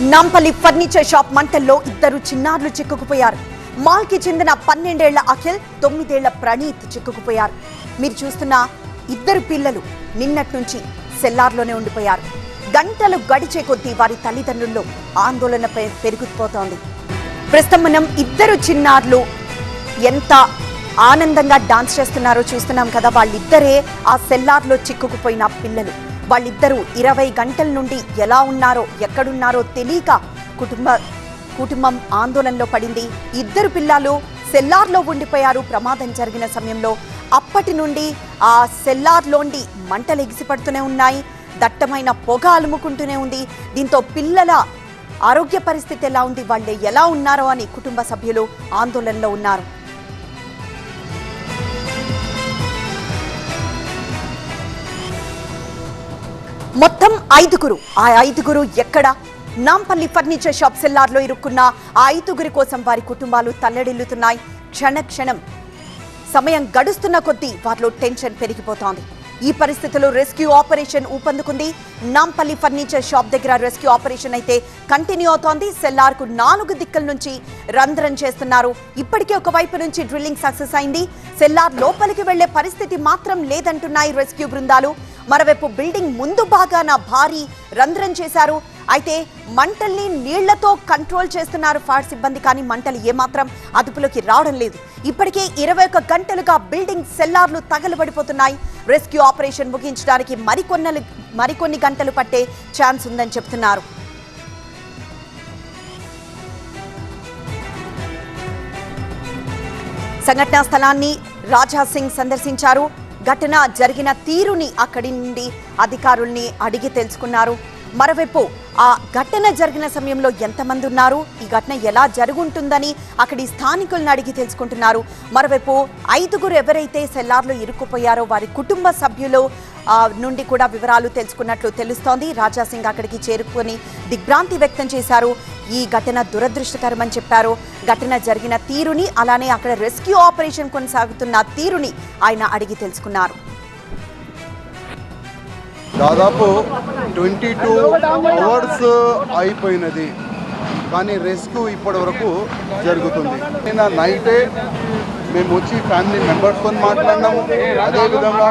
Nampally furniture shop మంటల్లో ఇద్దరు చిన్నారులు చిక్కుకుపోయారు. మాల్కి చెందిన పన్నెండేళ్ళ అఖిల్ తొమ్మిదేళ్ళ ప్రణీత్ చిక్కుకుపోయారు. మీరు చూస్తున్న ఇద్దరు పిల్లలు నిన్నటి నుంచి సెల్లార్లోనే ఉండిపోయారు. గంటలు గడిచే కొద్దీ వారి తల్లిదండ్రుల్లో ఆందోళన పె- పెరిగిపోతోంది ప్రస్తుతం మనం ఇద్దరు చిన్నారులు ఎంత ఆనందంగా డాన్స్ చేస్తున్నారో చూస్తున్నాం కదా. వాళ్ళిద్దరే ఆ సెల్లార్లో చిక్కుకుపోయిన పిల్లలు. వాళ్ళిద్దరూ ఇరవై గంటల నుండి ఎలా ఉన్నారో ఎక్కడున్నారో తెలియక కుటుంబ కుటుంబం ఆందోళనలో పడింది. ఇద్దరు పిల్లలు సెల్లార్లో ఉండిపోయారు. ప్రమాదం జరిగిన సమయంలో అప్పటి నుండి ఆ సెల్లార్లోండి మంటలు ఎగిసిపడుతూనే ఉన్నాయి. దట్టమైన పొగ అలుముకుంటూనే ఉంది. దీంతో పిల్లల ఆరోగ్య పరిస్థితి ఎలా ఉంది? వాళ్ళు ఎలా ఉన్నారో అని కుటుంబ సభ్యులు ఆందోళనలో ఉన్నారు. మొత్తం ఐదుగురు. ఆ ఐదుగురు ఎక్కడ? నాంపల్లి ఫర్నిచర్ షాప్ సెల్లార్లో ఇరుక్కున్న ఆ ఐదుగురి కోసం వారి కుటుంబాలు తల్లడిల్లుతున్నాయి. క్షణ క్షణం సమయం గడుస్తున్న కొద్దీ వారిలో టెన్షన్ పెరిగిపోతోంది. ఈ పరిస్థితిలో రెస్క్యూ ఆపరేషన్ ఊపందుకుంది. నాంపల్లి ఫర్నిచర్ షాప్ దగ్గర రెస్క్యూ ఆపరేషన్ అయితే కంటిన్యూ అవుతోంది. సెల్లార్కు నాలుగు దిక్కుల నుంచి రంధ్రం చేస్తున్నారు. ఇప్పటికే ఒక వైపు నుంచి డ్రిల్లింగ్ సక్సెస్ అయింది. సెల్లార్ లోపలికి వెళ్ళే పరిస్థితి మాత్రం లేదంటున్నాయి రెస్క్యూ బృందాలు. మరోవైపు బిల్డింగ్ ముందు భాగాన భారీ రంధ్రం చేశారు. అయితే మంటల్ని నీళ్ళతో కంట్రోల్ చేస్తున్నారు ఫైర్ సిబ్బంది కానీ మంటలు ఏమాత్రం అదుపులోకి రావడం లేదు. ఇప్పటికే ఇరవై ఒక్క గంటలుగా బిల్డింగ్ సెల్లార్లు తగలబడిపోతున్నాయి. రెస్క్యూ ఆపరేషన్ ముగించడానికి మరికొన్నలు మరికొన్ని గంటలు పట్టే ఛాన్స్ ఉందని చెప్తున్నారు. సంఘటనా స్థలాన్ని రాజా సింగ్ సందర్శించారు. ఘటన జరిగిన తీరుని అక్కడి నుండి అధికారుల్ని అడిగి తెలుసుకున్నారు. మరోవైపు ఆ ఘటన జరిగిన సమయంలో ఎంతమంది ఉన్నారు? ఈ ఘటన ఎలా జరుగుంటుందని అక్కడి స్థానికులను అడిగి తెలుసుకుంటున్నారు. మరోవైపు ఐదుగురు ఎవరైతే సెల్లార్లో ఇరుక్కుపోయారో వారి కుటుంబ సభ్యులు నుండి కూడా వివరాలు తెలుసుకున్నట్లు తెలుస్తోంది. రాజాసింగ్ అక్కడికి చేరుకొని దిగ్భ్రాంతి వ్యక్తం చేశారు. ఈ ఘటన దురదృష్టకరమని చెప్పారు. ఘటన జరిగిన తీరుని అలానే అక్కడ రెస్క్యూ ఆపరేషన్ కొనసాగుతున్న తీరుని ఆయన అడిగి తెలుసుకున్నారు. దాదాపు ట్వంటీ టూ అవర్స్ అయిపోయినది. కానీ రెస్క్యూ ఇప్పటి వరకు జరుగుతుంది. నిన్న నైటే మేము వచ్చి ఫ్యామిలీ మెంబర్స్తో మాట్లాడినాము. అదేవిధంగా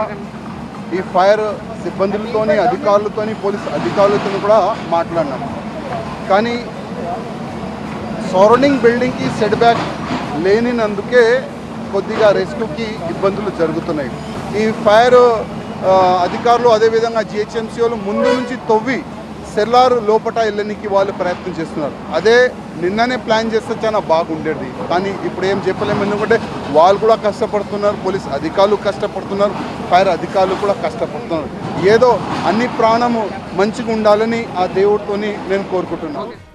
ఈ ఫైర్ సిబ్బందులతోని అధికారులతోని పోలీస్ అధికారులతో కూడా మాట్లాడినాము కానీ సరౌండింగ్ బిల్డింగ్కి సెట్ బ్యాక్ లేనినందుకే కొద్దిగా రెస్క్యూకి ఇబ్బందులు జరుగుతున్నాయి. ఈ ఫైర్ అధికారులు అదేవిధంగా జిహెచ్ఎంసీ వాళ్ళు ముందు నుంచి తవ్వి సెల్లార్ లోపట వెళ్ళనికి వాళ్ళు ప్రయత్నం చేస్తున్నారు. అదే నిన్ననే ప్లాన్ చేస్తే చాలా బాగుండేది. కానీ ఇప్పుడు ఏం చెప్పలేము. ఎందుకంటే వాళ్ళు కూడా కష్టపడుతున్నారు. పోలీస్ అధికారులు కష్టపడుతున్నారు. ఫైర్ అధికారులు కూడా కష్టపడుతున్నారు. ఏదో అన్ని ప్రాణము మంచిగా ఉండాలని ఆ దేవుడితోని నేను కోరుకుంటున్నాను.